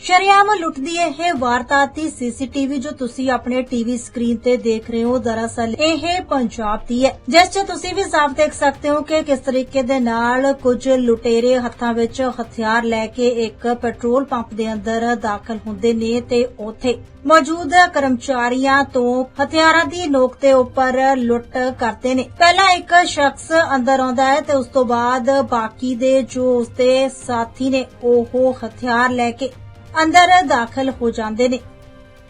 ਸ਼ਰਿਆਮ ਲੁੱਟਦੀ ਇਹ ਵਾਰਦਾਤ ਦੀ ਸੀਸੀਟੀਵੀ ਜੋ ਤੁਸੀਂ ਆਪਣੇ ਟੀਵੀ ਸਕਰੀਨ ਤੇ ਦੇਖ ਰਹੇ ਹੋ, ਦਰਅਸਲ ਇਹ ਪੰਜਾਬ ਦੀ ਹੈ। ਜਿਸ 'ਚ ਤੁਸੀਂ ਵੀ ਸਾਫ਼ ਦੇਖ ਸਕਦੇ ਹੋ ਕਿ ਕਿਸ ਤਰੀਕੇ ਦੇ ਨਾਲ ਕੁਝ ਲੁਟੇਰੇ ਹੱਥਾਂ ਵਿੱਚ ਹਥਿਆਰ ਲੈ ਕੇ ਇੱਕ ਪੈਟਰੋਲ ਪੰਪ ਦੇ ਅੰਦਰ ਦਾਖਲ ਹੁੰਦੇ ਨੇ ਤੇ ਉੱਥੇ ਮੌਜੂਦ ਕਰਮਚਾਰੀਆਂ ਤੋਂ ਹਥਿਆਰਾਂ ਦੀ ਨੋਕ ਤੇ ਉੱਪਰ ਲੁੱਟ ਕਰਦੇ ਨੇ। ਪਹਿਲਾਂ ਇੱਕ ਸ਼ਖਸ ਅੰਦਰ ਆਉਂਦਾ ਹੈ ਤੇ ਉਸ ਤੋਂ ਬਾਅਦ ਬਾਕੀ ਦੇ ਜੋ ਉਸਦੇ ਸਾਥੀ ਨੇ, ਉਹ ਹਥਿਆਰ ਲੈ ਕੇ ਅੰਦਰ ਦਾਖਲ ਹੋ ਜਾਂਦੇ ਨੇ।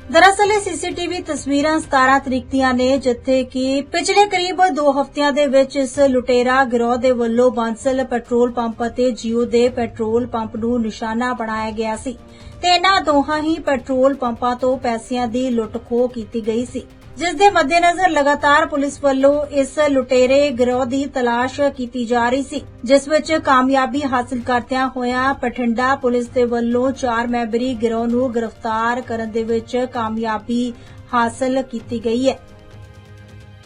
ਦਰਅਸਲ ਇਹ ਸੀਸੀਟੀਵੀ ਤਸਵੀਰਾਂ 17 ਤਰੀਕ ਦੀਆਂ ਨੇ, ਜਿੱਥੇ ਕਿ ਪਿਛਲੇ ਕਰੀਬ 2 ਹਫ਼ਤਿਆਂ ਦੇ ਵਿੱਚ ਇਸ ਲੁਟੇਰਾ ਗਿਰੋਹ ਦੇ ਵੱਲੋਂ ਬਾਂਸਲ ਪੈਟਰੋਲ ਪੰਪ ਅਤੇ ਜੀਓ ਦੇ ਪੈਟਰੋਲ ਪੰਪ ਨੂੰ ਨਿਸ਼ਾਨਾ ਬਣਾਇਆ ਗਿਆ ਸੀ ਤੇ ਇਹਨਾਂ ਦੋਹਾਂ ਹੀ ਪੈਟਰੋਲ ਪੰਪਾਂ ਤੋਂ ਪੈਸਿਆਂ ਦੀ ਲੁੱਟ-ਖੋਹ ਕੀਤੀ ਗਈ ਸੀ। ਜਿਸ ਦੇ ਮੱਦੇਨਜ਼ਰ ਲਗਾਤਾਰ ਪੁਲਿਸ ਵੱਲੋਂ ਇਸ ਲੁਟੇਰੇ ਗਿਰੋਹ ਦੀ ਤਲਾਸ਼ ਕੀਤੀ ਜਾ ਰਹੀ ਸੀ, ਜਿਸ ਵਿੱਚ ਕਾਮਯਾਬੀ ਹਾਸਲ ਕਰਦਿਆਂ ਹੋਇਆਂ ਪਠਿੰਡਾ ਪੁਲਿਸ ਦੇ ਵੱਲੋਂ ਚਾਰ ਮੈਂਬਰੀ ਗਿਰੋਹ ਨੂੰ ਗ੍ਰਿਫਤਾਰ ਕਰਨ ਦੇ ਵਿੱਚ ਕਾਮਯਾਬੀ ਹਾਸਲ ਕੀਤੀ ਗਈ ਹੈ।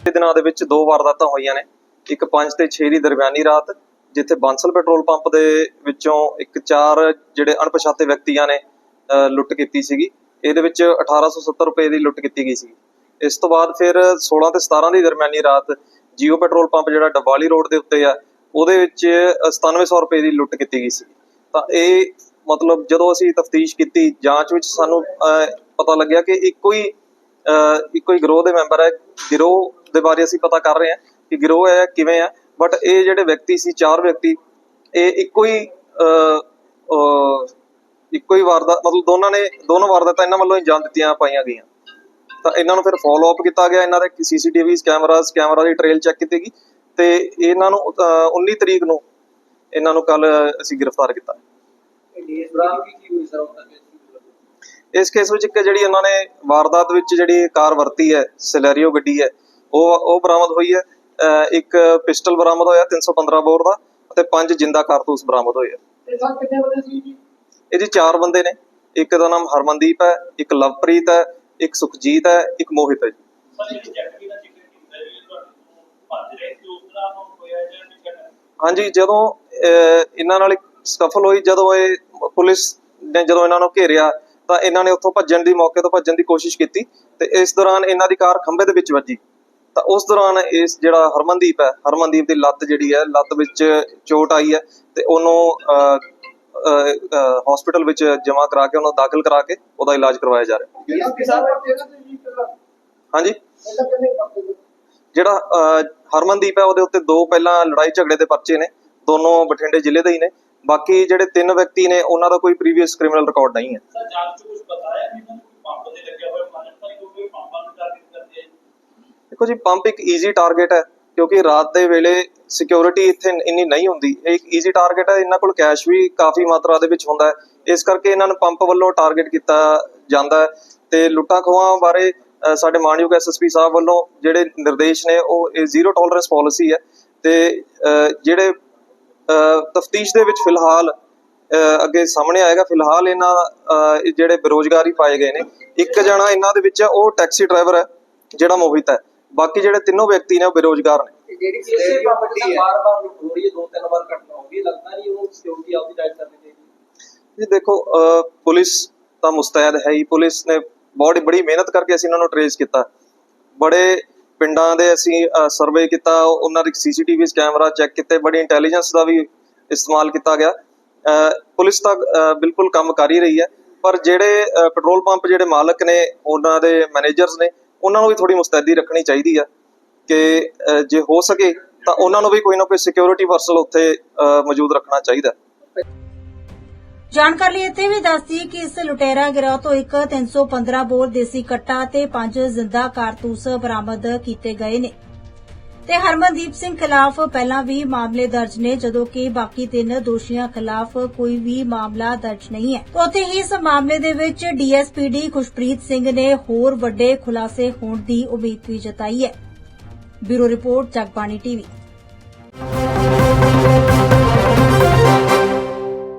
ਦੇ ਦਿਨਾਂ ਦੇ ਵਿੱਚ ਦੋ ਵਾਰਦਾਤਾਂ ਹੋਈਆਂ ਨੇ, ਇੱਕ 5 ਤੇ 6 ਦੀ ਦਰਮਿਆਨੀ ਰਾਤ, ਜਿੱਥੇ ਬਾਂਸਲ ਪੈਟਰੋਲ ਪੰਪ ਦੇ ਵਿੱਚੋਂ ਇੱਕ ਚਾਰ ਜਿਹੜੇ ਅਣਪਛਾਤੇ ਵਿਅਕਤੀਆਂ ਨੇ ਲੁੱਟ ਕੀਤੀ ਸੀਗੀ। ਇਹਦੇ ਵਿੱਚ 1870 ਰੁਪਏ ਦੀ ਲੁੱਟ ਕੀਤੀ ਗਈ ਸੀ ਇਸ ਤੋਂ ਬਾਅਦ ਫਿਰ 16 ਤੇ 17 ਦੀ ਦਰਮਿਆਨੀ ਰਾਤ ਜੀਓ ਪੈਟਰੋਲ ਪੰਪ ਜਿਹੜਾ ਡੱਬਾਲੀ ਰੋਡ ਦੇ ਉੱਤੇ ਆ ਉਹਦੇ ਵਿੱਚ ਅਹ, 9700 ਰੁਪਏ ਦੀ ਲੁੱਟ ਕੀਤੀ ਗਈ ਸੀ। ਤਾਂ ਇਹ ਮਤਲਬ ਜਦੋਂ ਅਸੀਂ ਤਫਤੀਸ਼ ਕੀਤੀ ਜਾਂਚ ਵਿੱਚ ਸਾਨੂੰ ਪਤਾ ਲੱਗਿਆ ਕਿ ਇੱਕੋ ਹੀ ਇੱਕੋ ਹੀ ਗਰੋਹ ਦੇ ਮੈਂਬਰ ਹੈ ਗਿਰੋਹ ਦੇ ਬਾਰੇ ਅਸੀਂ ਪਤਾ ਕਰ ਰਹੇ ਹਾਂ ਕਿ ਗਿਰੋਹ ਹੈ ਕਿਵੇਂ ਹੈ ਬਟ ਇਹ ਜਿਹੜੇ ਵਿਅਕਤੀ ਸੀ ਚਾਰ ਵਿਅਕਤੀ ਇਹ ਇੱਕੋ ਹੀ ਅਹ, ਇੱਕੋ ਹੀ ਵਾਰਦਾਤ ਮਤਲਬ ਦੋਨਾਂ ਨੇ ਦੋਨੋਂ ਵਾਰਦਾਤਾਂ ਇਹਨਾਂ ਵੱਲੋਂ ਹੀ ਜਾਣ ਦਿੱਤੀਆਂ ਪਾਈਆਂ ਗਈਆਂ। ਤਾਂ ਇਹਨਾਂ ਨੂੰ ਫਿਰ ਫਾਲੋ ਅਪ ਕੀਤਾ ਗਿਆ, ਇਹਨਾਂ ਦੇ ਸੀਸੀਟੀਵੀ ਕੈਮਰਾਸ ਕੈਮਰਾ ਦੀ ਟ੍ਰੇਲ ਚੈੱਕ ਕੀਤੀ ਗਈ ਤੇ ਇਹਨਾਂ ਨੂੰ 19 ਤਰੀਕ ਨੂੰ ਇਹਨਾਂ ਨੂੰ ਕੱਲ ਅਸੀਂ ਗ੍ਰਿਫਤਾਰ ਕੀਤਾ। ਇਸ ਕੇਸ ਵਿੱਚ ਇੱਕ ਜਿਹੜੀ ਉਹਨਾਂ ਨੇ ਵਾਰਦਾਤ ਵਿੱਚ ਜਿਹੜੀ ਕਾਰ ਵਰਤੀ ਹੈ, ਸਿਲੈਰੀਓ ਗੱਡੀ ਹੈ, ਉਹ ਉਹ ਬਰਾਮਦ ਹੋਈ ਹੈ ਇੱਕ ਪਿਸਟਲ ਬਰਾਮਦ ਹੋਇਆ 315 ਬੋਰ ਦਾ ਅਤੇ ਪੰਜ ਜਿੰਦਾ ਕਾਰਤੂਸ ਬਰਾਮਦ ਹੋਏ ਆ। ਇਹ ਜੀ ਚਾਰ ਬੰਦੇ ਨੇ, ਇੱਕ ਦਾ ਨਾਮ ਹਰਮਨਦੀਪ ਹੈ, ਇੱਕ ਲਵਪ੍ਰੀਤ ਹੈ ਇੱਕ ਸੁਖਜੀਤ ਹੈ, ਇੱਕ ਮੋਹਿਤ ਹੈ ਜੀ। ਹਾਂਜੀ, ਜਦੋਂ ਇਹਨਾਂ ਨਾਲ ਸਫਲ ਹੋਈ, ਜਦੋਂ ਇਹ ਪੁਲਿਸ ਨੇ ਜਦੋਂ ਇਹਨਾਂ ਨੂੰ ਘੇਰਿਆ, ਤਾਂ ਇਹਨਾਂ ਨੇ ਉੱਥੋਂ ਭੱਜਣ ਦੀ ਮੌਕੇ ਤੋਂ ਭੱਜਣ ਦੀ ਕੋਸ਼ਿਸ਼ ਕੀਤੀ ਤੇ ਇਸ ਦੌਰਾਨ ਇਹਨਾਂ ਦੀ ਕਾਰ ਖੰਭੇ ਦੇ ਵਿੱਚ ਵੱਜੀ। ਤਾਂ ਉਸ ਦੌਰਾਨ ਇਸ ਜਿਹੜਾ ਹਰਮਨਦੀਪ ਹੈ, ਹਰਮਨਦੀਪ ਦੀ ਲੱਤ ਜਿਹੜੀ ਹੈ, ਲੱਤ ਵਿੱਚ ਚੋਟ ਆਈ ਹੈ ਤੇ ਉਹਨੂੰ ਹਸਪੀਟਲ ਵਿੱਚ ਜਮ੍ਹਾਂ ਕਰਾ ਕੇ ਉਹਨੂੰ ਦਾਖਲ ਕਰਾ ਕੇ ਉਹਦਾ ਇਲਾਜ ਕਰਵਾਇਆ ਜਾ ਰਿਹਾ। ਹਾਂਜੀ? ਜਿਹੜਾ ਹਰਮਨਦੀਪ ਹੈ ਉਹਦੇ ਉੱਤੇ ਦੋ ਪਹਿਲਾਂ ਲੜਾਈ ਝਗੜੇ ਦੇ ਪਰਚੇ ਨੇ। ਦੋਨੋਂ ਬਠਿੰਡੇ ਜ਼ਿਲ੍ਹੇ ਦੇ ਹੀ ਨੇ। ਬਾਕੀ ਜਿਹੜੇ ਤਿੰਨ ਵਿਅਕਤੀ ਨੇ ਉਹਨਾਂ ਦਾ ਕੋਈ ਪ੍ਰੀਵੀਅਸ ਕ੍ਰਿਮੀਨਲ ਰਿਕਾਰਡ ਨਹੀਂ ਹੈ। ਦੇਖੋ ਜੀ ਪੰਪ ਇੱਕ ਈਜ਼ੀ ਟਾਰਗੇਟ ਹੈ। ਕਿਉਂਕਿ ਰਾਤ ਦੇ ਵੇਲੇ ਸਿਕਿਉਰਿਟੀ ਇੱਥੇ ਇੰਨੀ ਨਹੀਂ ਹੁੰਦੀ। ਇਹ ਇੱਕ ਈਜ਼ੀ ਟਾਰਗੇਟ ਹੈ। ਇਹਨਾਂ ਕੋਲ ਕੈਸ਼ ਵੀ ਕਾਫੀ ਮਾਤਰਾ ਦੇ ਵਿੱਚ ਹੁੰਦਾ ਹੈ। ਇਸ ਕਰਕੇ ਇਹਨਾਂ ਨੂੰ ਪੰਪ ਵੱਲੋਂ ਟਾਰਗੇਟ ਕੀਤਾ ਜਾਂਦਾ ਹੈ। ਤੇ ਲੁੱਟਾਂ ਖੋਹਾਂ ਬਾਰੇ ਸਾਡੇ ਮਾਨਯੋਗ ਐਸਐਸਪੀ ਸਾਹਿਬ ਵੱਲੋਂ ਜਿਹੜੇ ਨਿਰਦੇਸ਼ ਨੇ, ਉਹ ਇਹ ਜ਼ੀਰੋ ਟੋਲਰੈਂਸ ਪਾਲਿਸੀ ਹੈ। ਤੇ ਜਿਹੜੇ ਤਫਤੀਸ਼ ਦੇ ਵਿੱਚ ਫਿਲਹਾਲ ਅੱਗੇ ਸਾਹਮਣੇ ਆਏਗਾ। ਫਿਲਹਾਲ ਇਹਨਾਂ ਜਿਹੜੇ ਬੇਰੋਜ਼ਗਾਰੀ ਪਾਏ ਗਏ ਨੇ, ਇੱਕ ਜਣਾ ਇਹਨਾਂ ਦੇ ਵਿੱਚ ਉਹ ਟੈਕਸੀ ਡਰਾਈਵਰ ਹੈ, ਜਿਹੜਾ ਮੋਹਿਤ ਹੈ। ਬਾਕੀ ਜਿਹੜੇ ਤਿੰਨੋਂ ਵਿਅਕਤੀ ਨੇ ਉਹ ਬੇਰੋਜ਼ਗਾਰ ਨੇ। ਜਿਹੜੀ ਇਸੇ ਸਿਲੈਰੀ ਬਾਬਤ ਵੱਡੀ ਤਾਂ ਹੈ ਬਾਰ-ਬਾਰ ਹੋ ਰਹੀ ਹੈ ਦੋ ਤਿੰਨ ਵਾਰ ਘਟਨਾ ਹੋ ਗਈ ਲੱਗਦਾ ਨਹੀਂ ਉਹ ਸਿਕਿਉਰਿਟੀ ਆਪਦੀ ਟਾਈਟ ਕਰਨੀ ਚਾਹੀਦੀ। ਜੀ ਦੇਖੋ ਪੁਲਿਸ ਤਾਂ ਮੁਸਤੈਦ ਹੈ ਹੀ। ਪੁਲਿਸ ਨੇ ਬਹੁਤ ਬੜੀ ਮਿਹਨਤ ਕਰਕੇ ਅਸੀਂ ਇਹਨਾਂ ਨੂੰ ਟਰੇਸ ਕੀਤਾ। ਬੜੇ ਪਿੰਡਾਂ ਦੇ ਅਸੀਂ ਸਰਵੇ ਕੀਤਾ ਉਹਨਾਂ ਦੇ ਸੀਸੀਟੀਵੀ ਕੈਮਰਾ ਚੈੱਕ ਕੀਤੇ ਬੜੀ ਇੰਟੈਲੀਜੈਂਸ ਦਾ ਵੀ ਇਸਤੇਮਾਲ ਕੀਤਾ ਗਿਆ। ਪੁਲਿਸ ਤਾਂ ਬਿਲਕੁਲ ਕੰਮ ਕਰ ਹੀ ਰਹੀ ਹੈ। ਪਰ ਜਿਹੜੇ ਪੈਟਰੋਲ ਪੰਪ ਜਿਹੜੇ ਮਾਲਕ ਨੇ ਉਹਨਾਂ ਦੇ ਮੈਨੇਜਰਸ ਨੇ ਉਹਨਾਂ ਨੂੰ ਵੀ ਥੋੜੀ ਮੁਸਤੈਦੀ ਰੱਖਣੀ ਚਾਹੀਦੀ ਆ ਕਿ ਜੇ ਹੋ ਸਕੇ ਤਾਂ ਉਹਨਾਂ ਨੂੰ ਵੀ ਕੋਈ ਨਾ ਕੋਈ ਸਿਕਿਉਰਿਟੀ ਪਰਸਨਲ ਉੱਥੇ ਮੌਜੂਦ ਰੱਖਣਾ ਚਾਹੀਦਾ। ਜਾਣਕਾਰੀ ਲਈ ਇੱਥੇ ਵੀ ਦੱਸਦੀ ਕਿ ਇਸ ਲੁਟੇਰਾ ਗਿਰੋਹ ਤੋਂ ਇੱਕ 315 ਬੋਰ ਦੇਸੀ ਕੱਟਾ ਤੇ ਪੰਜ ਜ਼ਿੰਦਾ ਕਾਰਤੂਸ ਬਰਾਮਦ ਕੀਤੇ ਗਏ ਨੇ। ਤੇ ਹਰਮਨਦੀਪ ਸਿੰਘ ਖਿਲਾਫ ਪਹਿਲਾਂ ਵੀ ਮਾਮਲੇ ਦਰਜ ਨੇ, ਜਦੋਂ ਕਿ ਬਾਕੀ ਤਿੰਨ ਦੋਸ਼ੀਆਂ ਖਿਲਾਫ ਕੋਈ ਵੀ ਮਾਮਲਾ ਦਰਜ ਨਹੀਂ ਹੈ। ਉੱਥੇ ਹੀ ਇਸ ਮਾਮਲੇ ਦੇ ਵਿੱਚ ਡੀਐਸਪੀਡੀ ਖੁਸ਼ਪ੍ਰੀਤ ਸਿੰਘ ਨੇ ਹੋਰ ਵੱਡੇ ਖੁਲਾਸੇ ਹੋਣ ਦੀ ਉਮੀਦ ਵੀ ਜਤਾਈ ਹੈ। Bureau report, Jagbani TV.